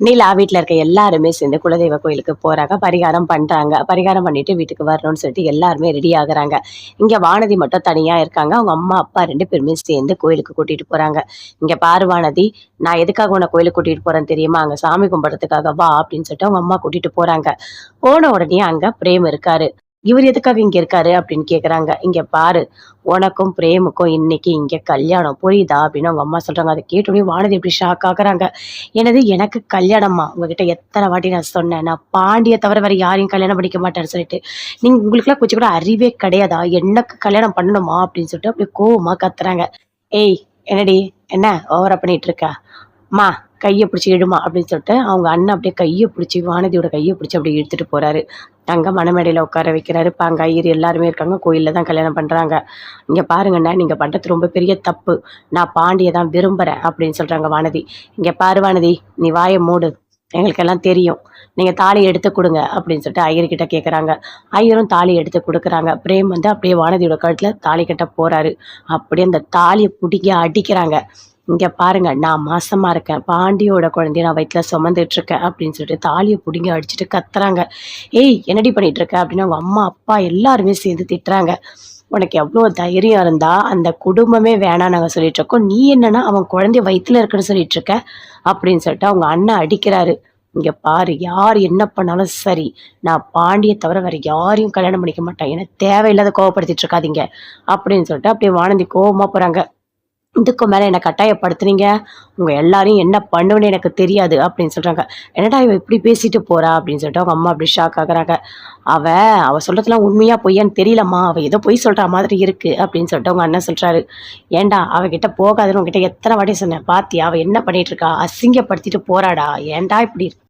நீலா வீட்டில் இருக்க எல்லாருமே சேர்ந்து குலதெய்வ கோயிலுக்கு போறாங்க பரிகாரம் பண்றாங்க. பரிகாரம் பண்ணிட்டு வீட்டுக்கு வரணும்னு சொல்லிட்டு எல்லாருமே ரெடி ஆகுறாங்க. இங்க வானதி மட்டும் தனியா இருக்காங்க. அவங்க அம்மா அப்பா ரெண்டு பேருமே சேர்ந்து கோயிலுக்கு கூட்டிட்டு போறாங்க. இங்க பார்வானதி நான் எதுக்காக உன்னை கோயிலுக்கு கூட்டிட்டு போறேன்னு தெரியுமா? அங்க சாமி கும்பிட்றதுக்காக வா அப்படின்னு சொல்லிட்டு அவங்க அம்மா கூட்டிட்டு போறாங்க. போன உடனே அங்க பிரேம் இருக்காரு. இவர் எதுக்காக இங்க இருக்காரு அப்படின்னு கேக்குறாங்க. இங்க பாரு உனக்கும் பிரேமுக்கும் இன்னைக்கு இங்க கல்யாணம். புரியுதா அப்படின்னு அவங்க அம்மா சொல்றாங்க. அதை கேட்டோடனே வானதி எப்படி ஷாக் ஆகுறாங்க. எனது எனக்கு கல்யாணமா? உங்ககிட்ட எத்தனை வாட்டி நான் சொன்னேன் நான் பாண்டிய தவிர வேற யாரையும் கல்யாணம் பண்ணிக்க மாட்டேன்னு சொல்லிட்டு. நீங்க உங்களுக்குலாம் கொஞ்சம் கூட அறிவே கிடையாதா? எனக்கு கல்யாணம் பண்ணணுமா? அப்படின்னு சொல்லிட்டு அப்படியே கோவமா கத்துறாங்க. ஏய் என்னடி என்ன ஓவரா பண்ணிட்டு இருக்க? மா கையை பிடிச்சி இழுமா அப்படின்னு சொல்லிட்டு அவங்க அண்ணன் அப்படியே கையை பிடிச்சி வானதியோட கையை பிடிச்சி அப்படியே இழுத்துட்டு போகிறாரு அங்கே மணமேடையில் உட்கார வைக்கிறாரு. அங்கே ஐயர் எல்லாருமே இருக்காங்க. கோயில்ல தான் கல்யாணம் பண்ணுறாங்க இங்கே பாருங்கண்ணா நீங்கள் பண்ணுறது ரொம்ப பெரிய தப்பு. நான் பாண்டியை தான் விரும்புறேன் அப்படின்னு சொல்கிறாங்க வானதி. இங்கே பாரு வானதி நீ வாயை மூடு. எங்களுக்கெல்லாம் தெரியும். நீங்கள் தாலி எடுத்து கொடுங்க அப்படின்னு சொல்லிட்டு ஐயர்கிட்ட கேட்குறாங்க ஐயரும் தாலி எடுத்து கொடுக்குறாங்க. பிரேம் வந்து அப்படியே வானதியோட கழுத்தில் தாலி கட்ட போகிறாரு அப்படியே அந்த தாலியை பிடிக்க அடிக்கிறாங்க. இங்கே பாருங்க நான் மாசமாக இருக்கேன். பாண்டியோட குழந்தைய நான் வயிற்றுல சுமந்துட்டு இருக்கேன் அப்படின்னு சொல்லிட்டு தாலியை பிடிங்க அடிச்சுட்டு கத்துறாங்க. ஏய் என்னடி பண்ணிட்டு அப்படின்னு அவங்க அம்மா அப்பா எல்லாருமே சேர்ந்து திட்டுறாங்க. உனக்கு எவ்வளோ தைரியம் இருந்தால் அந்த குடும்பமே வேணாம் நாங்கள் சொல்லிகிட்ருக்கோம் நீ என்னன்னா அவன் குழந்தைய வயிற்றுல இருக்குன்னு சொல்லிட்டு இருக்க அப்படின்னு சொல்லிட்டு அவங்க அண்ணன் அடிக்கிறாரு. இங்கே பாரு யார் என்ன பண்ணாலும் சரி நான் பாண்டியை தவிர வேறு யாரையும் கல்யாணம் பண்ணிக்க மாட்டேன். எனக்கு தேவையில்லாத கோவப்படுத்திட்டு இருக்காதீங்க அப்படின்னு சொல்லிட்டு அப்படியே வானந்தி கோவமாக போகிறாங்க இதுக்கு மேலே என்னை கட்டாயப்படுத்துனீங்க? உங்கள் எல்லாரையும் என்ன பண்ணுவேன்னு எனக்கு தெரியாது அப்படின்னு சொல்கிறாங்க என்னடா இவன் இப்படி பேசிட்டு போகிறா அப்படின்னு சொல்லிட்டு அவங்க அம்மா அப்படி ஷாக் ஆகுறாங்க. அவ அவள் சொல்கிறதுலாம் உண்மையாக பொய்யான்னு தெரியலம்மா. அவள் ஏதோ பொய் சொல்கிற மாதிரி இருக்குது அப்படின்னு சொல்லிட்டு அவங்க அண்ணன் சொல்கிறாரு ஏன்டா அவகிட்ட போகாதுன்னு உங்ககிட்ட எத்தனை வாட்டி சொன்னேன்? பாத்தியா அவள் என்ன பண்ணிகிட்ருக்கா இருக்கா? அசிங்கப்படுத்திட்டு போகிறாடா ஏன்டா இப்படி இருக்கு